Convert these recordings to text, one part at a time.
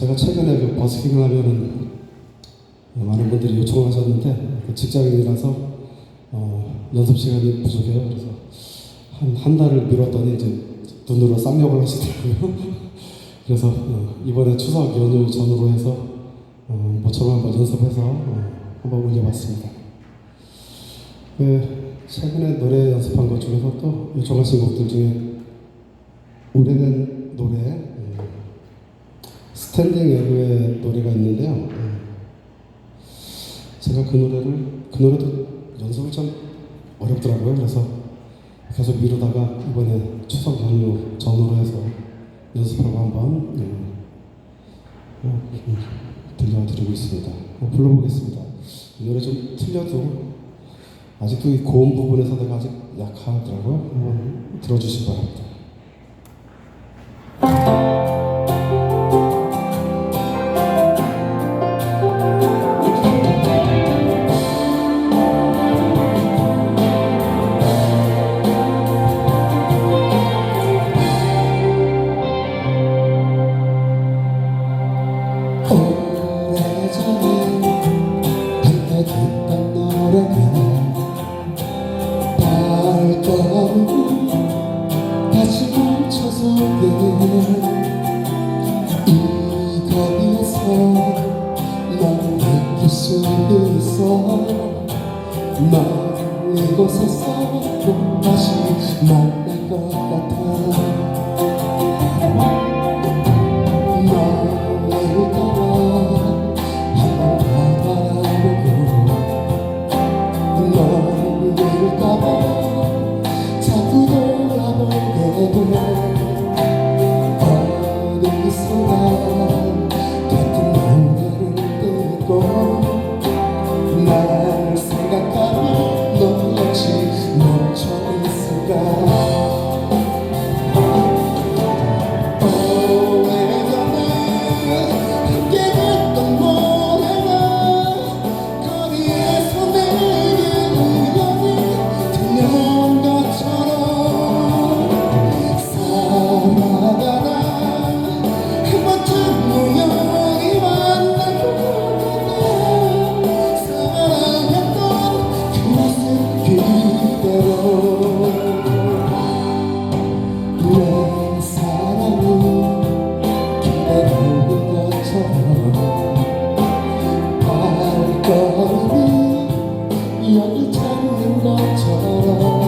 제가 최근에 그 버스킹을 하면은 많은 분들이 요청하셨는데 그 직장인이라서 어, 연습 시간이 부족해요. 그래서 한, 한 달을 미뤘더니 이제 눈으로 쌍욕을 하시더라고요. 그래서 어, 이번에 추석 연휴 전후로 해서 어, 모처럼 한번 연습해서 어, 한번 올려봤습니다. 그 최근에 노래 연습한 것 중에서 또 요청하신 곡들 중에 오래된 노래 음, 스탠딩 에그의 노래가 있는데요. 음, 제가 그 노래를 그 노래도 연습을 참 어렵더라고요. 그래서 계속 미루다가 이번에 추석 연휴 전후로 해서 연습하고 한번 음, 어, 음, 들려드리고 있습니다. 어, 불러보겠습니다. 이 노래 좀 틀려도 아직도 이 고음 부분에서 내가 아직 약하더라고요. 한번 들어주시기 바랍니다. บอกให้ฉันนั้รักเธอ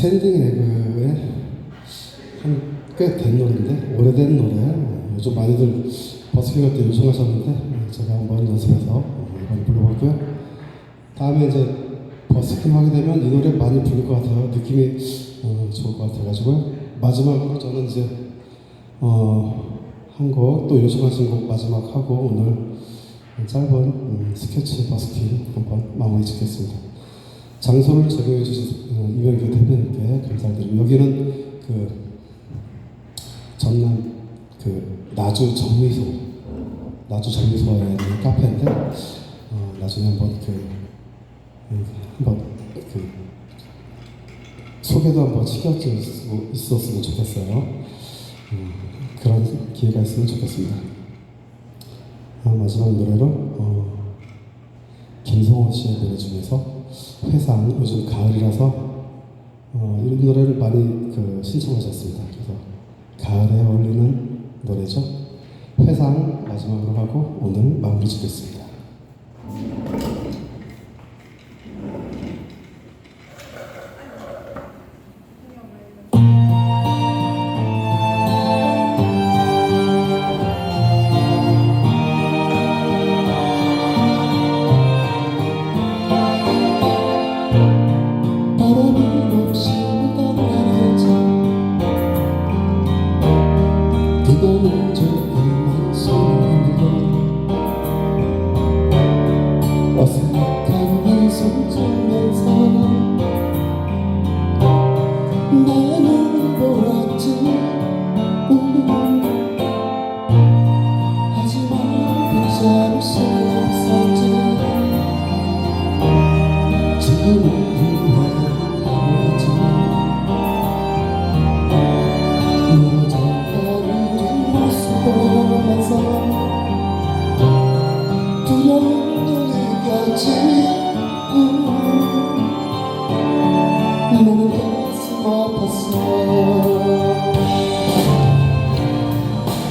스탠딩 에그의 한꽤 된 노래인데 오래된 노래 어, 요즘 많이들 버스킹 할 때 요청하셨는데 어, 제가 한번 연습해서 어, 이번 불러봤고요. 다음에 이제 버스킹 하게 되면 이 노래 많이 부를 것 같아요. 느낌이 어, 좋을 것 같아가지고요. 마지막으로 저는 이제 어, 한곡또 요청하신 곡 마지막 하고 오늘 짧은 음, 스케치 버스킹 한번 마무리 짓겠습니다. 장소를 제공해 주신 어, 이명규 대표님께 감사드리고 여기는 그 전남 그 나주 정미소 나주 정미소에 있는 카페인데 어, 나중에 한번 그 음, 한번 그 소개도 한번 시켜줄 수 있었으면 좋겠어요. 음, 그런 기회가 있으면 좋겠습니다. 아, 마지막 노래로 어, 김성호 씨의 노래 중에서 회상 요즘 가을이라서 어, 이런 노래를 많이 그 신청하셨습니다. 그래서 가을에 어울리는 노래죠. 회상 마지막으로 하고 오늘 마무리 짓겠습니다.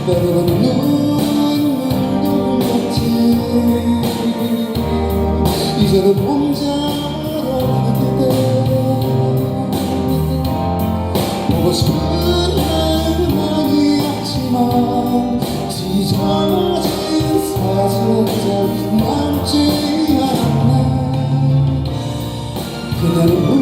때로는 눈물도 흘렸지 이제는 혼자라는 그대 보고 싶은 마음이 없지만 찢어진 사진 한장 남지 않았네 그대는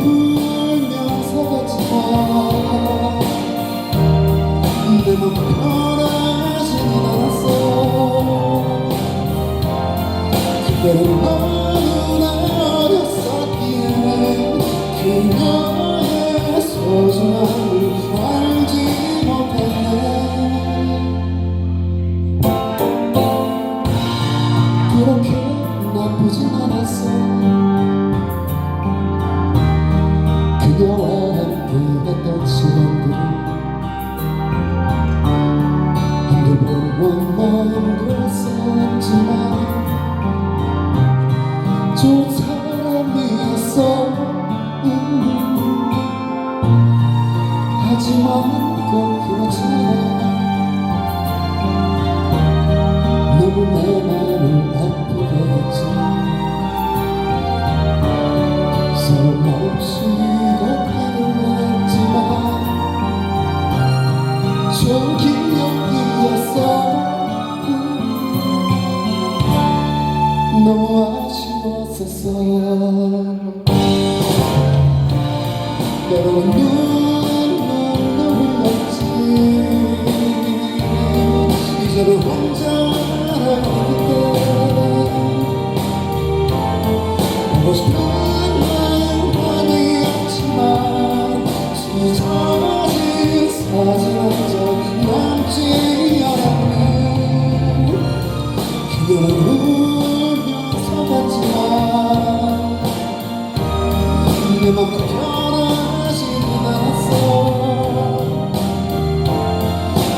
내 맘도 변하진 않았어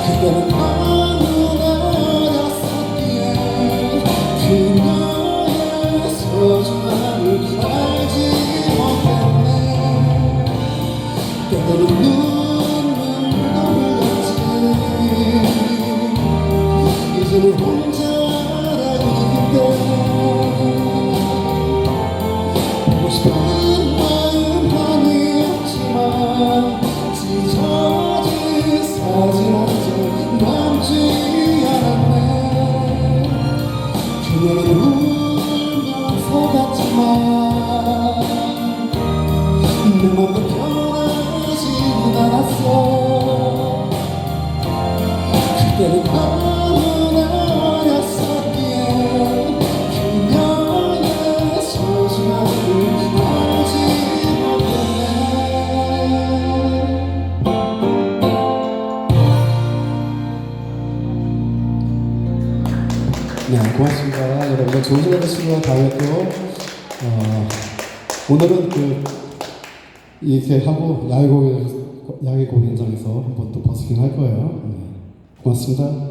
그때는 너무나 어렸었기에 그녀의 소중함을 알지 못했네 때로는 눈물도 흘렸지 이제는 혼자 네, 고맙습니다. 여러분들 좋은 시간 되시고 다음에 또 어, 오늘은 그 이렇게 하고 야외 공연 야외 공연장에서 한번 또 버스킹 할 거예요. 네, 고맙습니다.